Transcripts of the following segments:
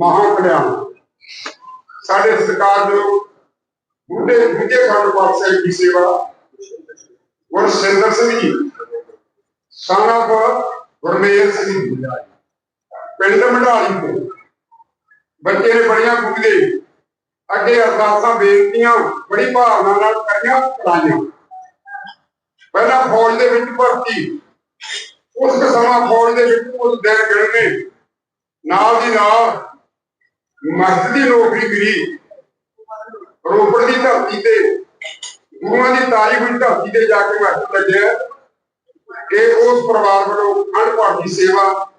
ਮਹਾ ਕਲਿਆਣ ਸਾਡੇ ਸਰਕਾਰ ਜੋ ਬੁੱਢੇ ਖੰਡ ਪਾਤਸ਼ਾਹ ਦੀ ਸੇਵਾ। ਗੁਰ ਸਿੰਘ ਜੀ, ਸਾਨਾ ਗੁਰਮੇਲ ਸਿੰਘ ਪਿੰਡ ਮੰਡਾਲੀ ਤੋਂ। ਬੱਚੇ ਨੇ ਬੜੀਆਂ ਕੁੱਟਦੇ। ਅੱਗੇ ਅਰਦਾਸਾਂ ਬੇਨਤੀਆਂ, ਬੜੀ ਭਾਵਨਾ ਨਾਲ ਕਰੀਆਂ, ਕਰਾਈਆਂ। ਪਹਿਲਾਂ ਫੌਜ ਦੇ ਵਿੱਚ ਭਰਤੀ। ਉਸ ਸਮਾਂ ਫੌਜ ਦੇ ਵਿੱਚ ਉਸ ਦਿਨ ਗਿਣਨੇ ਨਾਲ ਦੀ ਨਾਲ ਮਸਜਿਦ ਦੀ ਨੌਕਰੀ ਮਿਲੀ। ਰੋਪੜ ਦੀ ਧਰਤੀ ਤੇ, ਗੁਰੂਆਂ ਦੀ ਤਾਰੀਖ ਵਿੱਚ ਧਰਤੀ ਤੇ ਜਾ ਕੇ ਮਸਜਿਦ ਲੱਗਿਆ ਕਿ ਉਸ ਪਰਿਵਾਰ ਵੱਲੋਂ ਖੰਡ ਦੀ ਸੇਵਾ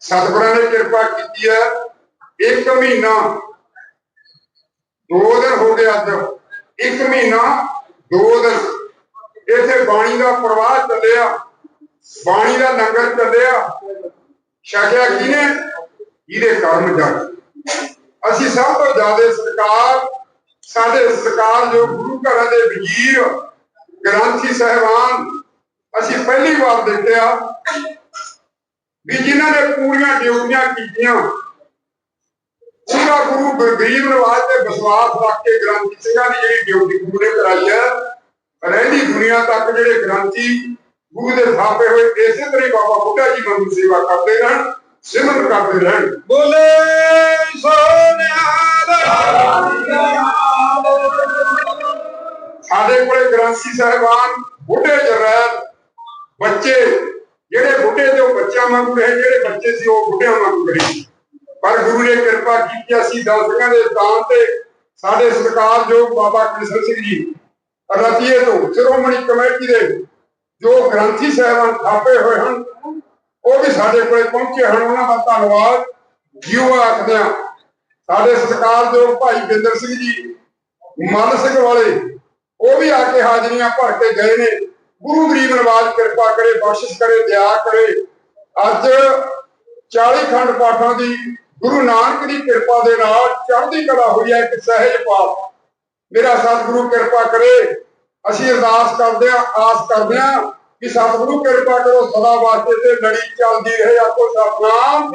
ਸਤਿਗੁਰਾਂ ਨੇ ਕਿਰਪਾ ਕੀਤੀ ਹੈ। ਇੱਕ ਮਹੀਨਾ, ਦੋ ਦਿਨ ਹੋ ਗਏ ਅੱਜ। ਇੱਕ ਮਹੀਨਾ, ਦੋ ਦਿਨ। ਇੱਥੇ ਬਾਣੀ ਦਾ ਪ੍ਰਵਾਹ ਚੱਲਿਆ। ਬਾਣੀ ਦਾ ਲੰਗਰ ਚੱਲਿਆ। ਛਕਿਆ ਕਿਨੇ ਇਹਦੇ ਕਰਮ ਜਗ ਅਸੀਂ ਸਭ ਤੋਂ ਜ਼ਿਆਦਾ ਸਤਿਕਾਰ, ਸਾਡੇ ਸਤਿਕਾਰ ਜੋ ਗੁਰੂ ਘਰਾਂ ਦੇ ਵਜ਼ੀਰ, ਗ੍ਰੰਥੀ ਸਹਿਬਾਨ, ਅਸੀਂ ਪਹਿਲੀ ਵਾਰ ਦੇਖਿਆ ਵੀ ਜਿਨ੍ਹਾਂ ਨੇ ਪੂਰੀਆਂ ਡਿਊਟੀਆਂ ਕੀਤੀਆਂ ਸੀਗਾ ਗੁਰੂ ਗਰੀਬ ਨਿਵਾਜ਼ ਤੇ ਵਿਸ਼ਵਾਸ ਰੱਖ ਕੇ ਗ੍ਰੰਥੀ ਸਿੰਘਾਂ ਦੀ ਜਿਹੜੀ ਡਿਊਟੀ ਪੂਰੇ ਕਰਾਈ ਹੈ, ਰਹਿੰਦੀ ਦੁਨੀਆ ਤੱਕ ਜਿਹੜੇ ਗ੍ਰੰਥੀ ਗੁਰੂ ਦੇ ਥਾਪੇ ਹੋਏ, ਇਸੇ ਤਰ੍ਹਾਂ ਹੀ ਬਾਬਾ ਬੁੱਢਾ ਜੀ ਵਾਂਗੂ ਸੇਵਾ ਕਰਦੇ ਰਹਿਣ। ਸਿਮਰਨ ਕਰਦੇ ਰਹਿਣ। ਬੋਲੇ ਸੋਨਿਆਲ। ਸਾਡੇ ਕੋਲੇ ਗ੍ਰੰਥੀ ਸਾਹਿਬਾਨ ਬੁੱਢੇ ਜਰੈਲ ਬੱਚੇ ਜਿਹੜੇ ਬੁੱਢੇ ਤੇ ਉਹ ਬੱਚਿਆਂ ਵਾਂਗੂ ਰਹੇ ਜਿਹੜੇ ਬੱਚੇ ਸੀ ਉਹ ਬੁੱਢਿਆਂ ਵਾਂਗੂ ਰਹੇ। ਪਰ ਗੁਰੂ ਨੇ ਕਿਰਪਾ ਕੀਤੀ ਅਸੀਂ ਦਰਸ਼ਕਾਂ ਦੇ ਸਥਾਨ ਤੇ ਸਾਡੇ ਸਤਿਕਾਰਯੋਗ ਬਾਬਾ ਕ੍ਰਿਸ਼ਨ ਸਿੰਘ ਜੀ ਰਤੀਏ ਤੋਂ ਸ਼੍ਰੋਮਣੀ ਕਮੇਟੀ ਦੇ ਜੋ ਗ੍ਰੰਥੀ ਸਾਹਿਬਾਨ ਥਾਪੇ ਹੋਏ ਹਨ ਉਹ ਵੀ ਸਾਡੇ ਕੋਲੇ ਪਹੁੰਚੇ ਹਨ ਉਹਨਾਂ ਦਾ ਧੰਨਵਾਦ। ਜਿਉ ਆਖਦੇ ਹਾਂ। ਸਾਡੇ ਸਤਿਕਾਰਯੋਗ ਭਾਈ ਬਿੰਦਰ ਸਿੰਘ ਜੀ, ਮਨ ਸਿੰਘ ਵਾਲੇ, ਉਹ ਵੀ ਆ ਕੇ ਹਾਜ਼ਰੀਆਂ ਭਰ ਕੇ ਗਏ ਨੇ। ਗੁਰੂ ਗਰੀਬ ਨਵਾਜ ਕਿਰਪਾ ਕਰੇ, ਬਖਸ਼ਿਸ਼ ਕਰੇ, ਦਇਆ ਕਰੇ। ਅੱਜ 40 ਖੰਡ ਪਾਠਾਂ ਦੀ ਗੁਰੂ ਨਾਨਕ ਦੀ ਕਿਰਪਾ ਦੇ ਨਾਲ ਚੜ੍ਹਦੀ ਕਲਾ ਹੋਈ ਹੈ ਇੱਕ ਸਹਿਜ ਪਾਠ। ਮੇਰਾ ਸਤਿਗੁਰੂ ਕਿਰਪਾ ਕਰੇ। ਅਸੀਂ ਅਰਦਾਸ ਕਰਦੇ ਹਾਂ, ਆਸ ਕਰਦੇ ਹਾਂ ਕਿ ਸਤਿਗੁਰੂ ਕਿਰਪਾ ਕਰੋ ਸਦਾ ਵਾਸਤੇ ਤੇ ਲੜੀ ਚੱਲਦੀ ਰਹੇ ਆਪੋ ਸਤਨਾਮ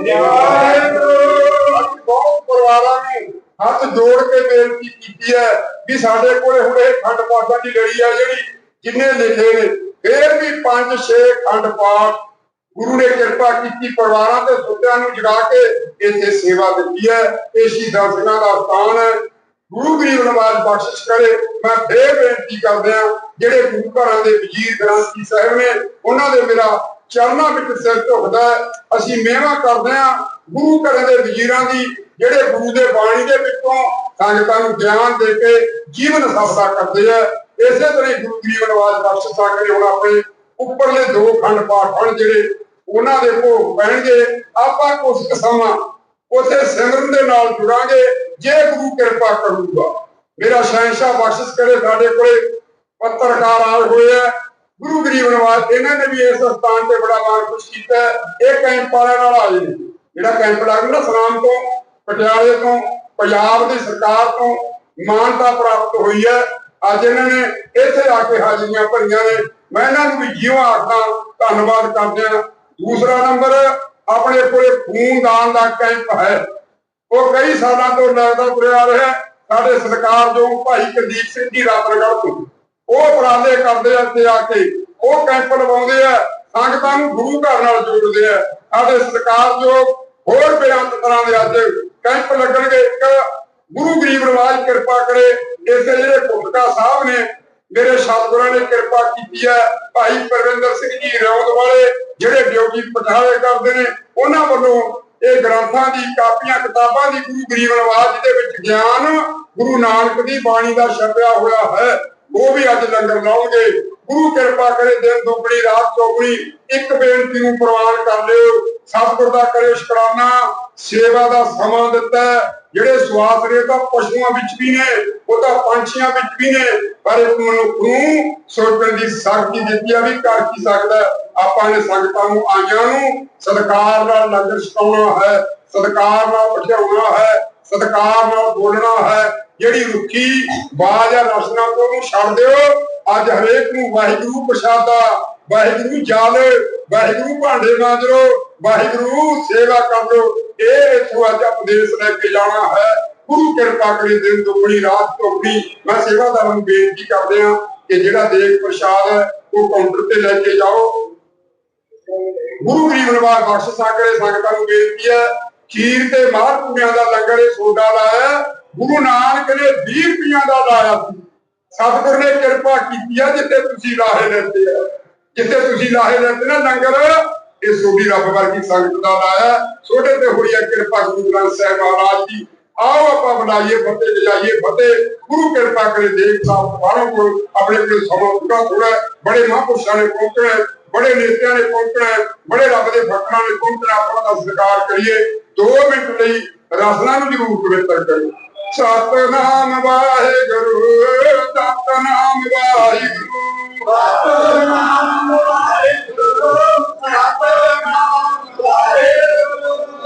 ਬਹੁਤ ਪਰਿਵਾਰਾਂ ਨੂੰ ਹੱਥ ਜੋੜ ਕੇ ਬੇਨਤੀ ਕੀਤੀ ਹੈ ਕਿ ਸਾਡੇ ਕੋਲੇ ਹੁਣ ਇਹ ਖੰਡ ਪਾਠਾਂ ਦੀ ਲੜੀ ਆ ਜਿਹੜੀ ਜਿੰਨੇ ਲਿਖੇ ਨੇ ਫੇਰ ਵੀ 5-6 ਖੰਡ ਪਾਠ ਗੁਰੂ ਨੇ ਕਿਰਪਾ ਕੀਤੀ ਪਰਿਵਾਰਾਂ ਤੇ ਸੁੱਤਿਆਂ ਨੂੰ ਜਗਾ ਕੇ ਇੱਥੇ ਸੇਵਾ ਦਿੱਤੀ ਹੈ। ਇਹ ਸ਼ਹੀਦਾਂ ਸਿੰਘਾਂ ਦਾ ਸਥਾਨ ਹੈ। ਗੁਰੂ ਗਰੀਬ ਨਵਾਜ਼ ਬਖਸ਼ਿਸ਼ ਕਰੇ। ਮੈਂ ਫੇਰ ਬੇਨਤੀ ਕਰਦਿਆਂ ਜਿਹੜੇ ਗੁਰੂ ਘਰਾਂ ਦੇ ਵਜ਼ੀਰ ਗ੍ਰੰਥੀ ਸਾਹਿਬ ਨੇ, ਉਹਨਾਂ ਦੇ ਮੇਰਾ ਚਰਨਾਂ ਵਿੱਚ ਸਿਰ ਝੁਕਦਾ ਅਸੀਂ ਮਿਹਵਾ ਕਰਦੇ ਹਾਂ ਗੁਰੂ ਘਰਾਂ ਦੇ ਵਜ਼ੀਰਾਂ ਦੀ, ਜਿਹੜੇ ਗੁਰੂ ਦੇ ਬਾਣੀ ਦੇ ਵਿੱਚੋਂ ਸੰਗਤਾਂ ਨੂੰ ਗਿਆਨ ਦੇ ਕੇ ਜੀਵਨ ਸਫਲਾ ਕਰਦੇ ਆ। ਇਸੇ ਤਰ੍ਹਾਂ ਹੀ ਗੁਰੂ ਗਰੀਬ ਨਵਾਜ਼ ਬਖਸ਼ ਸਕਦੇ ਹੁਣ ਆਪਣੇ ਉੱਪਰਲੇ ਦੋ ਖੰਡ ਪਾਠ ਹਨ, ਜਿਹੜੇ ਉਹਨਾਂ ਦੇ ਭੋਗ ਪੈਣਗੇ। ਆਪਾਂ ਕੁਝ ਸਮਾਂ ਉਸੇ ਸਿਮਰਨ ਦੇ ਨਾਲ ਜੁੜਾਂਗੇ। ਜੇ ਗੁਰੂ ਕਿਰਪਾ ਕਰੂਗਾ, ਮੇਰਾ ਸ਼ਹਿਨशाह ਬਖਸ਼ਿਸ਼ ਕਰੇ, ਸਾਡੇ ਕੋਲੇ ਪੱਤਰਕਾਰ ਆਏ ਹੋਏ ਆ, ਗੁਰੂ ਗਰੀਬ ਨਵਾਜ਼ ਇਹਨਾਂ ਨੇ ਵੀ ਇਸ ਸਥਾਨ ਤੇ ਬੜਾ ਮਾਣ ਖੁਸ਼ ਕੀਤਾ, ਇਹ ਕੈਂਪ ਵਾਲਿਆਂ ਨਾਲ ਆਏ ਨੇ। ਜਿਹੜਾ ਕੈਂਪ ਲੱਗਦਾ ਨਾ ਤੋਂ, ਪਟਿਆਲੇ ਤੋਂ, ਪੰਜਾਬ ਦੀ ਸਰਕਾਰ ਤੋਂ ਮਾਨਤਾ ਪ੍ਰਾਪਤ ਹੋਈ ਹੈ। ਅੱਜ ਇਹਨਾਂ ਨੇ ਇੱਥੇ ਆ ਕੇ ਹਾਜ਼ਰੀਆਂ ਭਰੀਆਂ ਨੇ। ਮੈਂ ਇਹਨਾਂ ਨੂੰ ਵੀ ਜਿਉਂ ਆਖਦਾ, ਧੰਨਵਾਦ ਕਰਦਿਆਂ ਦੂਸਰਾ ਨੰਬਰ, ਆਪਣੇ ਕੋਲੇ ਖੂਨਦਾਨ ਦਾ ਕੈਂਪ ਹੈ। ਉਹ ਕਈ ਸਾਲਾਂ ਤੋਂ ਲੱਗਦਾ ਤੁਰਿਆ ਰਿਹਾ ਸਾਡੇ ਸਰਕਾਰ ਜੋ ਭਾਈ ਕੁਲਦੀਪ ਸਿੰਘ ਜੀ ਰਾਤਨਗੜ੍ਹ ਤੋਂ, ਉਹ ਉਪਰਾਲੇ ਕਰਦੇ ਆ ਇੱਥੇ ਆ ਕੇ। ਉਹ ਕੈਂਪ ਲਵਾਉਂਦੇ ਆ, ਸੰਗਤਾਂ ਨੂੰ ਗੁਰੂ ਘਰ ਨਾਲ ਜੋੜਦੇ ਆ। ਸਾਡੇ ਸਰਕਾਰ ਜੋ ਹੋਰ ਬੇਅੰਤ ਤਰ੍ਹਾਂ ਦੇ ਅੱਜ ਕੈਂਪ ਲੱਗਣਗੇ, ਇੱਕ ਗੁਰੂ ਗਰੀਬ ਨਵਾਜ ਕਿਰਪਾ ਕਰੇ। ਇਸੇ ਜਿਹੜੇ ਭੁੱਖਾ ਸਾਹਿਬ ਨੇ, ਮੇਰੇ ਸਤਿਗੁਰਾਂ ਨੇ ਕਿਰਪਾ ਕੀਤੀ ਹੈ ਭਾਈ ਪਰਵਿੰਦਰ ਸਿੰਘ ਜੀ ਰੌਂਦ ਵਾਲੇ, ਜਿਹੜੇ ਡਿਊਟੀ ਪਟਿਆਲੇ ਕਰਦੇ ਨੇ, ਉਹਨਾਂ ਵੱਲੋਂ ਇਹ ਗ੍ਰੰਥਾਂ ਦੀ, ਕਾਪੀਆਂ, ਕਿਤਾਬਾਂ ਦੀ ਗੁਰੂ ਗਰੀਬ ਨਵਾਜ ਦੇ ਵਿੱਚ ਗਿਆਨ ਗੁਰੂ ਨਾਨਕ ਦੀ ਬਾਣੀ ਦਾ ਛਪਿਆ ਹੋਇਆ ਹੈ। ਉਹ ਵੀ ਅੱਜ ਲੰਗਰ ਲਾਉਣਗੇ। ਗੁਰੂ ਕਿਰਪਾ ਕਰੇ ਦਿਨ ਦੁਗਣੀ, ਰਾਤ ਚੌਗਣੀ, ਇੱਕ ਬੇਨਤੀ ਨੂੰ ਪ੍ਰਵਾਨ ਕਰ ਲਿਓ। ਸਤਿਗੁਰ ਦਾ ਕਰਿਓ ਸ਼ੁਕਰਾਨਾ। ਸੇਵਾ ਦਾ ਸਮਾਂ ਦਿੱਤਾ ਜਿਹੜੇ ਸਵਾਸ ਰੇ ਤਾਂ ਪਸ਼ੂਆਂ ਵਿੱਚ ਵੀ ਨੇ, ਉਹ ਤਾਂ ਪੰਛੀਆਂ ਵਿੱਚ ਵੀ ਨੇ, ਪਰ ਇੱਕ ਮਨੁੱਖ ਨੂੰ ਸੋਚਣ ਦੀ ਸ਼ਕਤੀ ਦਿੱਤੀ ਆ ਵੀ ਕਰ ਕੀ ਸਕਦਾ ਆਪਾਂ ਨੇ ਸੰਗਤਾਂ ਨੂੰ, ਆਈਆਂ ਨੂੰ ਸਤਿਕਾਰ ਨਾਲ ਲੰਗਰ ਛਕਾਉਣਾ ਹੈ, ਸਤਿਕਾਰ ਨਾਲ ਬਿਠਾਉਣਾ ਹੈ, ਸਤਿਕਾਰ ਨਾਲ ਬੋਲਣਾ ਹੈ। ਜਿਹੜੀ ਰੁੱਖੀ ਬਾਜ ਆ ਰਸਨਾ ਤੋਂ, ਉਹਨੂੰ ਛੱਡ ਦਿਓ। ਅੱਜ ਹਰੇਕ ਨੂੰ ਵਾਹਿਗੁਰੂ ਪ੍ਰਸ਼ਾਦਾ, ਵਾਹਿਗੁਰੂ ਜਾਲ, ਵਾਹਿਗੁਰੂ ਭਾਂਡੇ ਮਾਂਜੋ ਵਾਹਿਗੁਰੂ ਸੇਵਾ ਕਰ ਲੋ ਇਹ ਇਥੋਂ ਅੱਜ ਉਪਦੇਸ਼ ਲੈ ਕੇ ਜਾਣਾ ਹੈ। ਗੁਰੂ ਕਿਰਪਾ ਕਰੀ ਦਿਨ ਦੁਗਣੀ, ਰਾਤ ਚੌਗਣੀ ਮੈਂ ਸੇਵਾਦਾਰਾਂ ਨੂੰ ਬੇਨਤੀ ਕਰਦੇ ਆ ਕਿ ਜਿਹੜਾ ਦੇਗ ਪ੍ਰਸ਼ਾਦ ਹੈ, ਉਹ ਕਾਊਂਟਰ ਤੇ ਲੈ ਕੇ ਜਾਓ। ਗੁਰੂ ਗਰੀਬ ਨਿਵਾਸ ਬਖਸ਼ ਸਾਗਰੇ ਸੰਗਤਾਂ ਨੂੰ ਬੇਨਤੀ ਹੈ, ਖੀਰ ਤੇ ਮਾਰ ਪੂੜਿਆਂ ਦਾ ਲੰਗਰ ਇਹ ਸੋਡਾ ਲਾਇਆ ਹੈ। ਗੁਰੂ ਨਾਨਕ ਨੇ 20 ਰੁਪਈਆਂ ਦਾ ਲਾਇਆ ਸੀ। ਸਤਿਗੁਰ ਨੇ ਕਿਰਪਾ ਕੀਤੀ ਹੈ, ਜਿੱਥੇ ਤੁਸੀਂ ਲਾਹੇ ਲੈਂਦੇ ਆ ਜਿੱਥੇ ਤੁਸੀਂ ਲਾਹੇ ਲੈਂਦੇ ਨਾ ਲੰਗਰ ਇਹ ਸੋਡੀ ਰੱਬ ਵਰਗੀ ਸੰਗਤ ਦਾ ਲਾਇਆ ਛੋਟੇ ਤੇ ਹੋਈ ਹੈ ਕਿਰਪਾ ਗੁਰੂ ਗ੍ਰੰਥ ਸਾਹਿਬ ਮਹਾਰਾਜ ਜੀ। ਆਓ ਆਪਾਂ ਬਣਾਈਏ ਫਤਿਹ ਜਾਈਏ ਫਤਿਹ। ਗੁਰੂ ਕਿਰਪਾ ਕਰੇ ਦੇਖ ਸਾਹਿਬ ਬਾਹਰੋਂ ਕੋਲ ਆਪਣੇ ਕੋਲ ਸਮਾਂ ਥੋੜਾ ਥੋੜਾ ਬੜੇ ਮਹਾਂਪੁਰਸ਼ਾਂ ਨੇ ਪਹੁੰਚਣਾ ਬੜੇ ਨੇਤਿਆਂ ਨੇ ਪਹੁੰਚਣਾ ਬੜੇ ਰੱਬ ਦੇ ਫਕਰਾਂ ਨੇ ਪਹੁੰਚਣਾ ਆਪਣਾ ਦਾ ਸਤਿਕਾਰ ਕਰੀਏ। 2 ਮਿੰਟ ਲਈ ਰਸਨਾ ਨੂੰ ਜ਼ਰੂਰ ਪਵਿੱਤਰ ਕਰੀਏ। ਸਤਨਾਮ ਵਾਹਿਗੁਰੂ ਸਤਨਾਮ ਵਾਹਿਗੁਰੂ। ਸਤਨਾਮ ਵਾਹਿਗੁਰੂ।